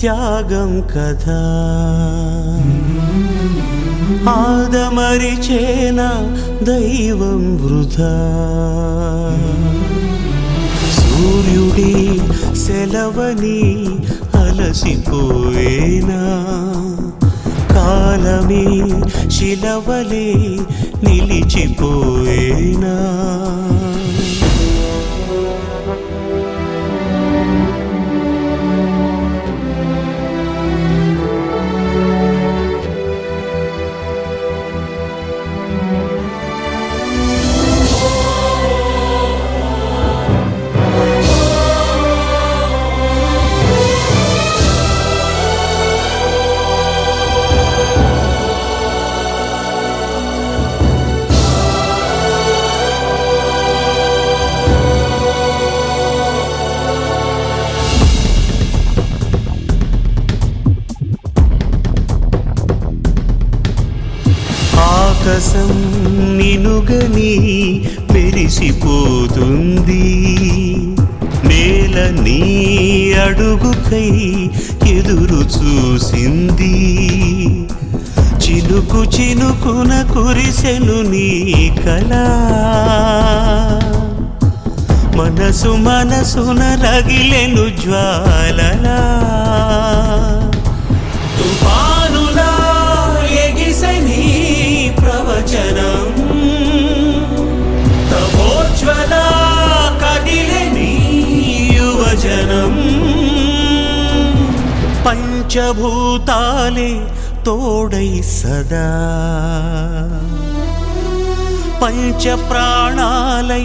త్యాగం కదా ఆదమరిచేన దైవం వృధా. సూర్యుడి సెలవని అలసిపోయేనా? కాలమే శిలవలే నిలిచిపోయేనా? ఆకాశం నినుగని మెరిసిపోతుంది. నేల నీ అడుగుకై ఎదురు చూసింది. చినుకు చినుకున కురిసెను నీ కళ. మనసు మనసున రగిలెను జ్వాలలా. యువజనం పంచభూతాలే తోడై సదా. పంచ ప్రాణాలై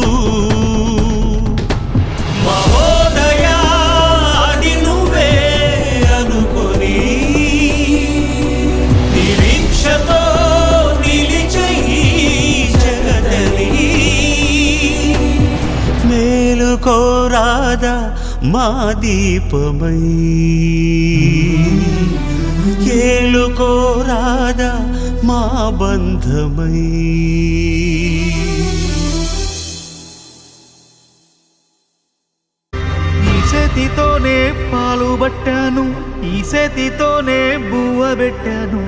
మా దీపమై. ఏలుకోరాదా మా బంధమై. ఈ చేతితోనే పాలు పట్టాను ఈ చేతితోనే బువ్వ పెట్టాను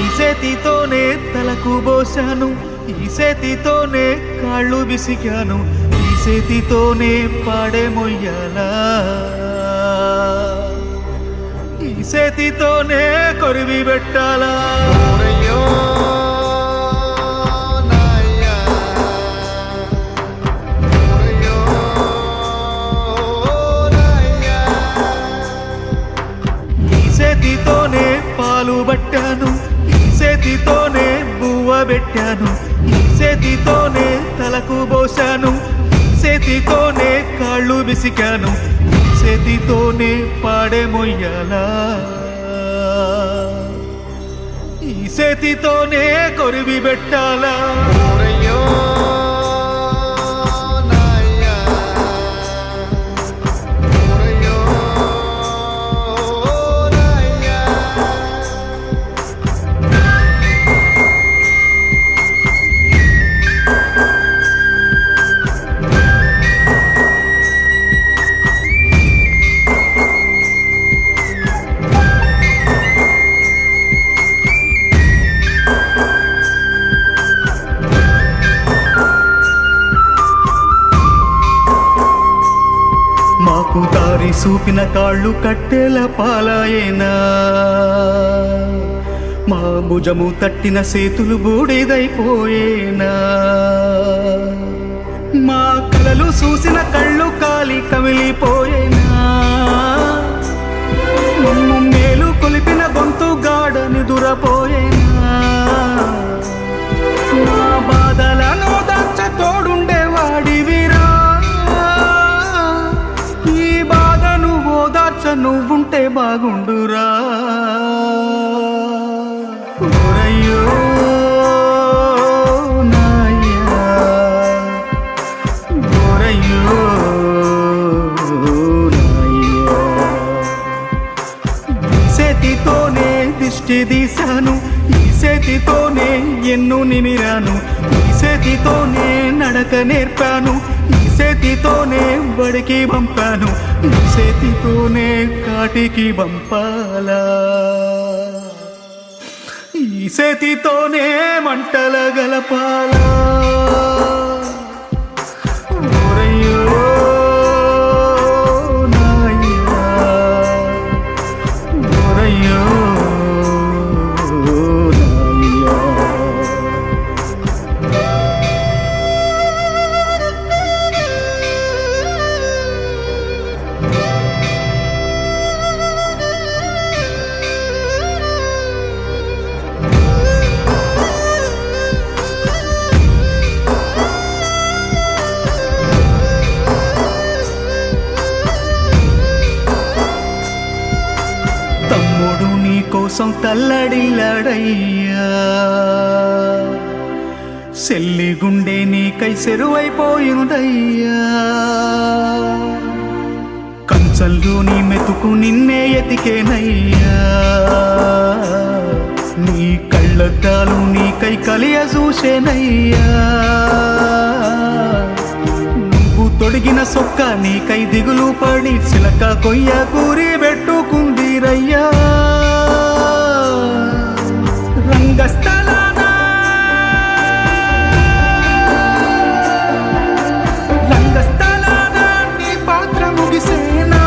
ఈ చేతితోనే తలకు పోసాను ఈ చేతితోనే కాళ్ళు బిసికాను ఈ చేతితోనే పాడే మొయ్యాలా ఈ చేతితోనే కొరివి పెట్టాలా? చేతితోనే పాలు పట్టాను ఈ చేతితోనే బువ్వ పెట్టాను ఈ చేతి చేతితోనే తలకు కాళ్ళు విసికాను చేతితోనే పాడేమొయ్యాలా ఈ చేతితోనే కొరివి పెట్టాలా? దారి కాళ్ళు కట్టెల పాలాయేనా? మా భుజము తట్టిన సేతులు బూడిదైపోయేనా? మా కలలు చూసిన కళ్ళు కాలి కమిలిపోయేనా? మమ్ము మేలు కొలిపిన గొంతు గాడని దురపోయేనా నువ్వుంటే బాగుండురా. ఓరయ్యో నాయ్యా ఓరయ్యో నాయ్యా ఈ చేతితోనే దిష్టి తీశాను ఈ చేతితోనే ఎన్ను నిమిరాను ఈ చేతితోనే నడక నేర్పాను. నీ చేతితోనే బడికి పంపాను ఈ చేతితోనే కాటికి పంపాలా ఈ చేతితోనే మంటల గలపాలా. ఓరయ్యో. తమ్ముడు నీ కోసం తల్లడిల్లాడయ్యా. సెల్లి గుండె నీకై సెరువైపోయిందయ్యా. కంచల్లు నీ మెతుకు నిన్నే ఎతికేనయ్యా. నీ కళ్ళద్దాలు నీకై కలియ చూసేనయ్యా. నువ్వు తొడిగిన సొక్క నీకై దిగులు పడి చిలక కొయ్య కూరి పెట్టుకుందిరయ్యా. రంగస్థలాన రంగస్థలాన నీ పాత్ర ముగిసేనా.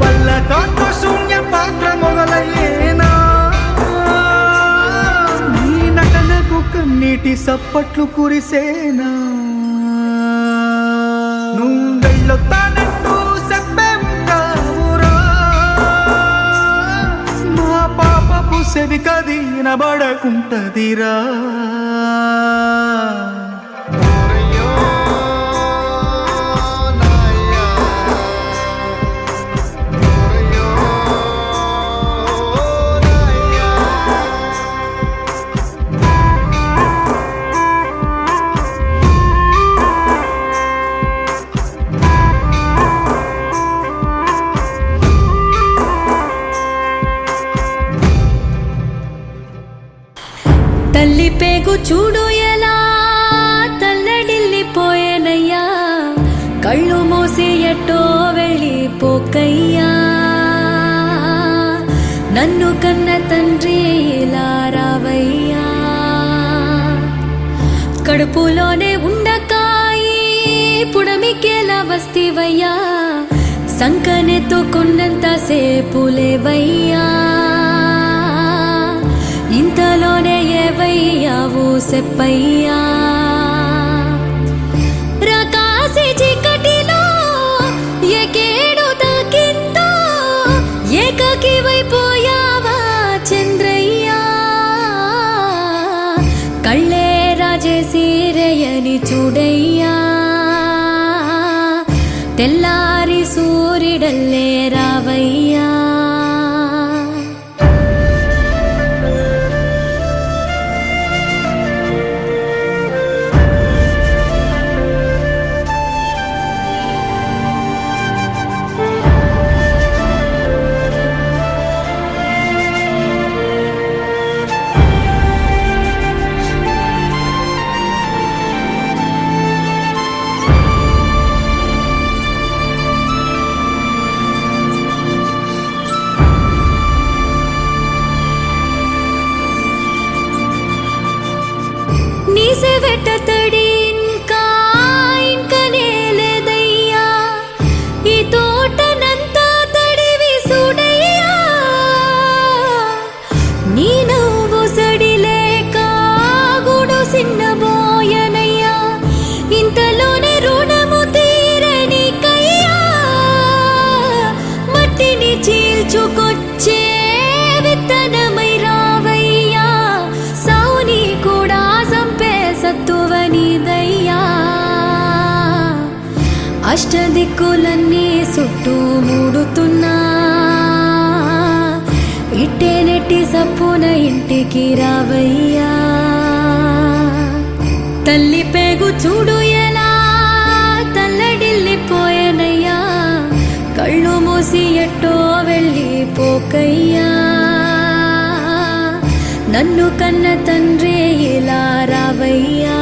వల్లతో శూన్య పాత్ర మొదలయ్యేనా. నీ నటనకు కన్నీటి సప్పట్లు కురిసేనా. కనబడకుంటదిరా. చూడు ఎలా తల్లడిల్లిపోయేనయ్యా. కళ్ళు మూసి ఎట్టో వెళ్ళిపోకయ్యా. నన్ను కన్న తండ్రి ఇలా రావయ్యా. కడుపులోనే ఉండకాయి పుడమికేలా వస్తివయ్యా. సంకనెత్తుకున్నంత సేపులేవయ్యా ఇంతలోనే ఏవయ్యావు సెప్పయ్యా? వైపు నీసే ఇంకా ఇంకా నేలేదయ్యా ఈ తోటనంతా తడివి చూడయ్యా నీ నవ్వు సడిలేక గుడు సిన్నబోయనయ్యా. ఇంతలోనే రుణము తీరనికయ్యా. మట్టిని చీల్చుకొచ్చే అష్టదిక్కులన్నీ చుట్టూ మూడుతున్నా. ఇట్టే నెట్టి సప్పున ఇంటికి రావయ్యా. తల్లి పేగు చూడు ఎలా తల్లడిల్లిపోయనయ్యా. కళ్ళు మూసి ఎట్టో వెళ్ళి పోకయ్యా నన్ను కన్న తండ్రి ఇలా రావయ్యా.